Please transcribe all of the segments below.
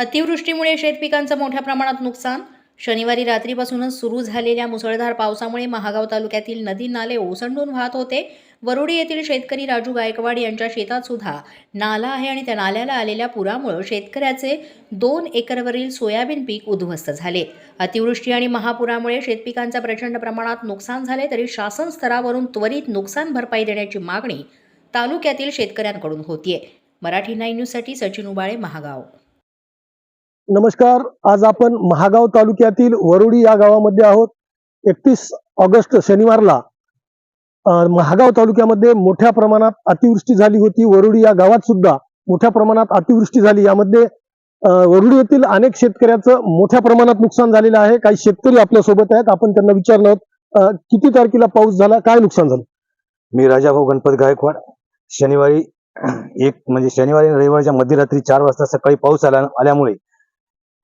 अतिवृष्टीमुळे शेतपिकांचं मोठ्या प्रमाणात नुकसान. शनिवारी रात्रीपासूनच सुरू झालेल्या मुसळधार पावसामुळे महागाव तालुक्यातील नदी नाले ओसंडून वाहत होते. वरुडी येथील शेतकरी राजू गायकवाड यांच्या शेतात सुद्धा नाला आहे आणि त्या नाल्याला आलेल्या पुरामुळे शेतकऱ्याचे दोन एकरवरील सोयाबीन पीक उद्ध्वस्त झाले. अतिवृष्टी आणि महापुरामुळे शेतपिकांचं प्रचंड प्रमाणात नुकसान झाले तरी शासन स्तरावरून त्वरित नुकसान भरपाई देण्याची मागणी तालुक्यातील शेतकऱ्यांकडून होतीये. मराठी नाईन न्यूजसाठी सचिन उबाळे महागाव. नमस्कार आज आपण महागाव तालुक्यातील वरुडी या गावामध्ये आहोत. एकतीस ऑगस्ट शनिवारला महागाव तालुक्यामध्ये मोठ्या प्रमाणात अतिवृष्टी झाली होती. वरुडी या गावात सुद्धा मोठ्या प्रमाणात अतिवृष्टी झाली. यामध्ये वरुडी येथील अनेक शेतकऱ्याचं मोठ्या प्रमाणात नुकसान झालेलं आहे. काही शेतकरी आपल्यासोबत आहेत. आपण त्यांना विचारलं आहोत, किती तारखेला पाऊस झाला? काय नुकसान झालं? मी राजाभाऊ गणपत गायकवाड. शनिवारी एक म्हणजे शनिवारी रविवारच्या मध्यरात्री चार वाजता सकाळी पाऊस आला आल्यामुळे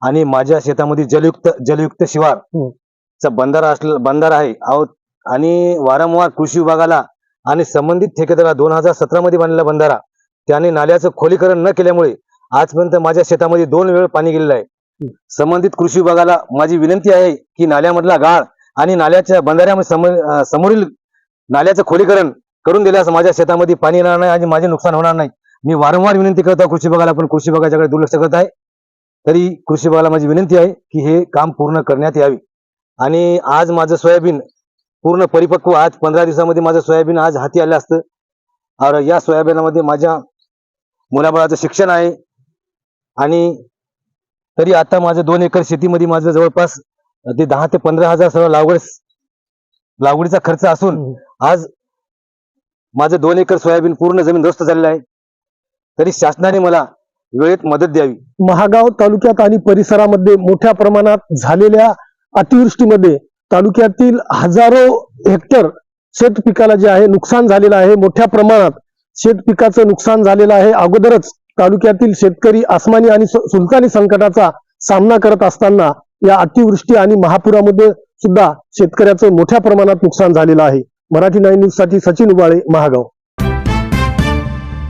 आणि माझ्या शेतामध्ये जलयुक्त जलयुक्त शिवार. हम्म. चा बंधारा असलेला बंधारा आहे. अहो आणि वारंवार कृषी विभागाला आणि संबंधित ठेकेदाराला दोन हजार सतरा मध्ये बांधलेला बंधारा त्याने नाल्याचं खोलीकरण न केल्यामुळे आजपर्यंत माझ्या शेतामध्ये दोन वेळ पाणी गेलेलं आहे. संबंधित कृषी विभागाला माझी विनंती आहे की नाल्यामधला गाळ आणि नाल्याच्या बंधाऱ्यामध्ये समोरील नाल्याचं खोलीकरण करून दिल्यास माझ्या शेतामध्ये पाणी येणार नाही आणि माझे नुकसान होणार नाही. मी वारंवार विनंती करतो कृषी विभागाला पण कृषी विभागाच्याकडे दुर्लक्ष करत आहे. तरी कृषी विभागाला माझी विनंती आहे की हे काम पूर्ण करण्यात यावे. आणि आज माझं सोयाबीन पूर्ण परिपक्व आज पंधरा दिवसामध्ये माझं सोयाबीन आज हाती आलं असतं. और या सोयाबीनामध्ये माझ्या मुलाबाळाचं शिक्षण आहे. आणि तरी आता माझं दोन एकर शेतीमध्ये माझं जवळपास ते दहा ते पंधरा हजार सर्व लागवड लागवडीचा खर्च असून आज माझं दोन एकर सोयाबीन पूर्ण जमीन ध्वस्त झालेलं आहे. तरी शासनाने मला वेळेत मदत द्यावी. महागाव तालुक्यात आणि परिसरामध्ये मोठ्या प्रमाणात झालेल्या अतिवृष्टीमध्ये तालुक्यातील हजारो हेक्टर शेत पिकाला जे आहे नुकसान झालेलं आहे मोठ्या प्रमाणात शेत पिकाचं नुकसान झालेलं आहे. अगोदरच तालुक्यातील शेतकरी आसमानी आणि सुलतानी संकटाचा सामना करत असताना या अतिवृष्टी आणि महापुरामध्ये सुद्धा शेतकऱ्याचं मोठ्या प्रमाणात नुकसान झालेलं आहे. मराठी नाईन न्यूजसाठी सचिन उबाळे महागाव.